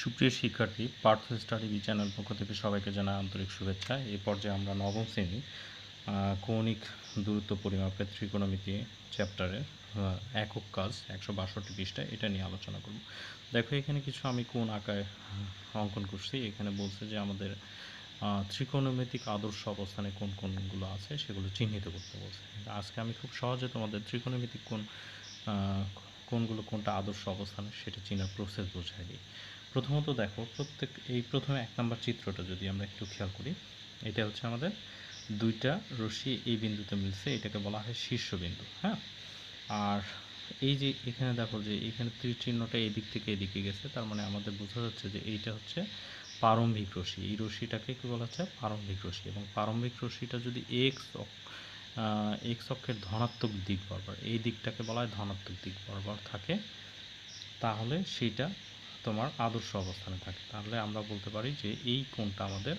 সুপ্রিয় শিক্ষার্থী, Partha study B channel পক্ষ থেকে সবাইকে জানাই আন্তরিক শুভেচ্ছা। এই পর্যায়ে আমরা নবম শ্রেণি কৌণিক দূরত্ব পরিমাপের ত্রিকোণমিতি চ্যাপ্টারের একক কাজ একশো বাষট্টি পৃষ্ঠায় এটা নিয়ে আলোচনা করব। দেখো, এখানে কিছু আমি কোন আঁকায় অঙ্কন করছি। এখানে বলছে যে আমাদের ত্রিকোণমিতিক আদর্শ অবস্থানে কোন কোনগুলো আছে সেগুলো চিহ্নিত করতে বলছে। আজকে আমি খুব সহজে তোমাদের ত্রিকোণমিতিক কোন কোনগুলো কোনটা আদর্শ অবস্থানে সেটা চেনার প্রসেস বোঝাই দিই। প্রথমত দেখো, প্রত্যেক, এই প্রথমে এক নম্বর চিত্রটা যদি আমরা একটু খেয়াল করি, এটা হচ্ছে আমাদের দুইটা রশ্মি এই বিন্দুতে মিলছে, এটাকে বলা হয় শীর্ষবিন্দু হ্যাঁ? আর এই যে এখানে দেখো যে এখানে তীর চিহ্নটা এদিক থেকে এদিকে গেছে, তার মানে আমাদের বোঝা যাচ্ছে যে এইটা হচ্ছে প্রারম্ভিক রশ্মি। এই রশ্মিটাকে কি বলা হচ্ছে? প্রারম্ভিক রশ্মি। এবং প্রারম্ভিক রশ্মিটা যদি এক্স এক্স অক্ষের ধনাত্মক দিক বরাবর, এই দিকটাকে বলা হয় ধনাত্মক দিক বরাবর থাকে, তাহলে সেইটা তোমার আদর্শ অবস্থানে থাকে। তাহলে আমরা বলতে পারি যে এই কোণটা আমাদের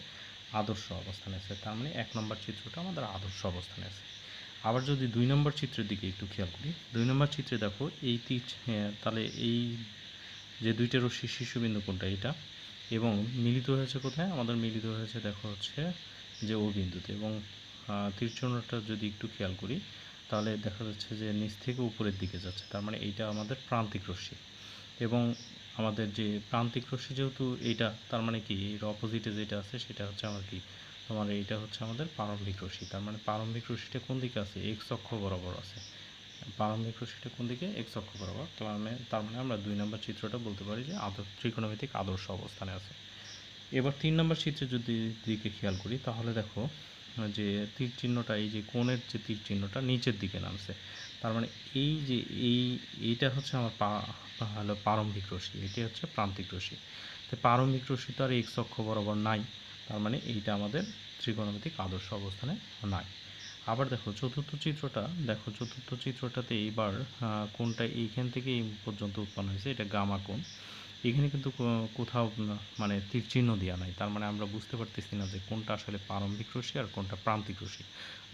আদর্শ অবস্থানে আছে। তার মানে এক নম্বর চিত্রটা আমাদের আদর্শ অবস্থানে আছে। আবার যদি দুই নম্বর চিত্রের দিকে একটু খেয়াল করি দুই নম্বর চিত্রে দেখো এই তীর হ্যাঁ, তাহলে এই যে দুইটা রশ্মি শীর্ষবিন্দু কোনটা এটা এবং মিলিত হয়েছে কোথায়? আমাদের মিলিত হয়েছে দেখো হচ্ছে যে ও বিন্দুতে এবং আহ, যদি একটু খেয়াল করি তাহলে দেখা যাচ্ছে যে নিচ থেকে উপরের দিকে যাচ্ছে। তার মানে এইটা আমাদের প্রান্তিক রশ্মি এবং আমাদের যে প্রান্তিক রশ্মি যেহেতু এইটা, তার মানে কি? এর অপোজিটে যেটা আছে, সেটা হচ্ছে আমার কি? তোমার এইটা হচ্ছে আমাদের প্রারম্ভিক রশ্মি। তার মানে প্রারম্ভিক রশ্মিটা কোন দিকে আছে? এক্স অক্ষ বরাবর আছে। প্রারম্ভিক রশ্মিটা কোন দিকে? এক্স অক্ষ বরাবর। তার মানে তার মানে আমরা দুই নম্বর চিত্রটা বলতে পারি যে আদর্শ ত্রিকোণমিতিক আদর্শ অবস্থানে আছে। এবার তিন নম্বর চিত্রে যদি দিকে খেয়াল করি, তাহলে দেখো যে তীর চিহ্নটা এই যে কোণের যে তীর চিহ্নটা নিচের দিকে নামছে। তার মানে এই যে এই, এইটা হচ্ছে আমার পা হলো প্রারম্ভিক রশ্মি, এটি হচ্ছে প্রান্তিক রশ্মি। তো প্রারম্ভিক রশ্মি তো আর এক্স অক্ষ বরাবর নাই, তার মানে এইটা আমাদের ত্রিকোণমিতিক আদর্শ অবস্থানে নাই। আবার দেখো চতুর্থ চিত্রটা, দেখো চতুর্থ চিত্রটাতে এইবার কোনটা এইখান থেকে এই পর্যন্ত উৎপন্ন হয়েছে, এটা গামা কোণ। এখানে কিন্তু কোথাও মানে তীর চিহ্ন দেওয়া নাই। তার মানে আমরা বুঝতে পারতেছি না যে কোনটা আসলে প্রারম্ভিক রশ্মি আর কোনটা প্রান্তিক রশ্মি।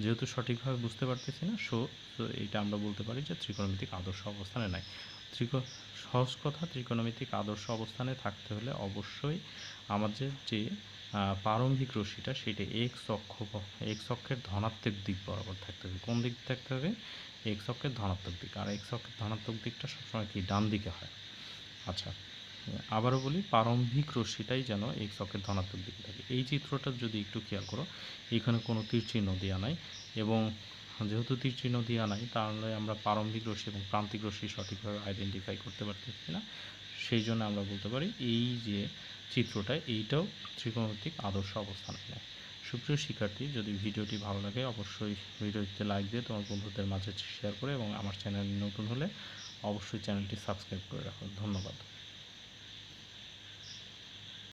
যেহেতু সঠিকভাবে বুঝতে পারতেছি না, সো তো এইটা আমরা বলতে পারি যে ত্রিকোণমিতিক আদর্শ অবস্থানে নাই। ত্রিকো, সহজ কথা, ত্রিকোণমিতিক আদর্শ অবস্থানে থাকতে হলে অবশ্যই আমাদের যে প্রারম্ভিক রশ্মিটা সেটা এক্স অক্ষ এক্স অক্ষের ধনাত্মক দিক বরাবর থাকতে হবে। কোন দিক থাকতে হবে? এক্স অক্ষের ধনাত্মক দিক। আর এক্স অক্ষের ধনাত্মক দিকটা সবসময় কি ডান দিকে হয়? আচ্ছা। আবারও বলি, প্রারম্ভিক রশ্মিটাই যেন এক্স অক্ষের ধনাত্মক দিকে থাকে। এই চিত্রটা যদি একটু খেয়াল করো, এখানে কোনো তীর চিহ্ন দেওয়া নাই এবং যেহেতু তীর চিহ্ন দেওয়া নাই, তাহলে আমরা প্রারম্ভিক রশ্মি এবং প্রান্তিক রশ্মি সঠিকভাবে আইডেন্টিফাই করতে পারতেছি না, সেই জন্য আমরা বলতে পারি এই যে চিত্রটা, এইটাও ত্রিকোণমিতিক আদর্শ অবস্থান নেয়। সুপ্রিয় শিক্ষার্থী, যদি ভিডিওটি ভালো লাগে, অবশ্যই ভিডিওটিতে লাইক দিয়ে তোমার বন্ধুদের মাঝে শেয়ার করে এবং আমার চ্যানেল নতুন হলে অবশ্যই চ্যানেলটি সাবস্ক্রাইব করে রাখো। ধন্যবাদ।